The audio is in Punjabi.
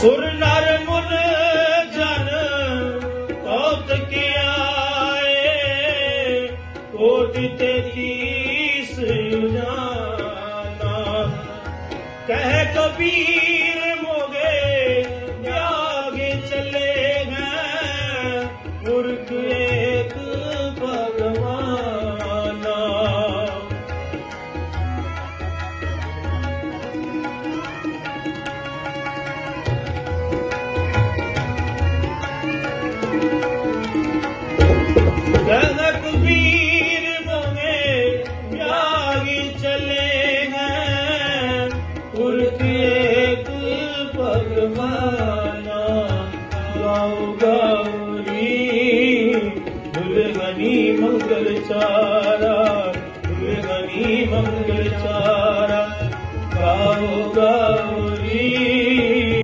ਸੁਰ ਨਰ ਮੁਨ ਜਨ ਕੋਟ ਕੇ ਕੋਟ ਤੇ ਤੀਸ ਜਾਨਾ ਕਹਿ ਕਬੀਰ ਭਗਵਾਨਾ ਗਾਉ ਗਾਉਰੀ ਦੁਲਗਨੀ ਮੰਗਲ ਚਾਰਾ ਦੁਲਗਨੀ ਮੰਗਲ ਚਾਰਾ